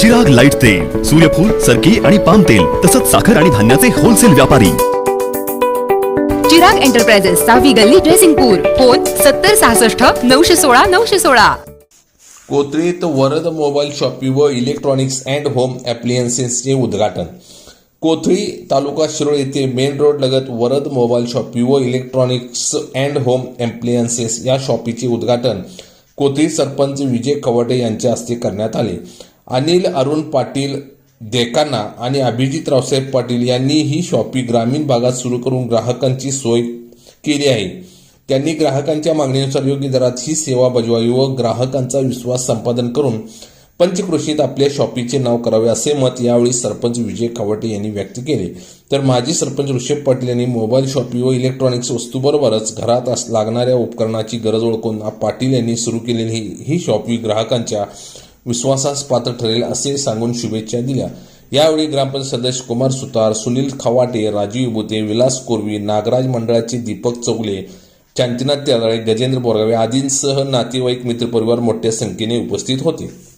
Chirag light तेल सूर्यफूल सरकी आणि पाम तेल तसंच साखर आणि धान्याचे होलसेल व्यापारी. चिराग एंटरप्राइजेस सहावी गल्ली ड्रेसिंगपूर फोन सत्तर सहासष्ट नऊशे सोळा नऊशे सोळा. कोथळीत वरद मोबाईल शॉपी व इलेक्ट्रॉनिक्स अँड होम ॲप्लियन्सेसचे उद्घाटन. कोथळी तालुका शिरोळ येथे मेन रोड लगत वरद मोबाईल शॉपी व इलेक्ट्रॉनिक्स अँड होम ॲप्लियन्सेस या शॉपीचे उद्घाटन. कोथळी सरपंच विजय कवटे यांच्या हस्ते करण्यात आले. अनिल अरुण पाटील देकांना आणि अभिजित रावसाहेब पाटील यांनी ही शॉपी ग्रामीण भागात सुरू करून ग्राहकांची सोय केली आहे. त्यांनी ग्राहकांच्या मागणीनुसार योग्य दरात ही सेवा बजवावी व ग्राहकांचा विश्वास संपादन करून पंचकृषीत आपल्या शॉपीचे नाव करावे असे मत यावेळी सरपंच विजय खवटे यांनी व्यक्त केले. तर माजी सरपंच ऋषभ पाटील यांनी मोबाईल शॉपी व इलेक्ट्रॉनिक्स वस्तूबरोबरच घरात अस- लागणाऱ्या उपकरणाची गरज ओळखून पाटील यांनी सुरू केलेली ही शॉपी ग्राहकांच्या विश्वासास पात्र ठरेल असे सांगून शुभेच्छा दिल्या. यावेळी ग्रामपंचायत सदस्य कुमार सुतार सुनील खवाटे राजीव बुते विलास कोरवी नागराज मंडळाचे दीपक चौगले शांतीनाथ त्यादळे गजेंद्र बोरगावे आदींसह नातेवाईक मित्रपरिवार मोठ्या संख्येने उपस्थित होते.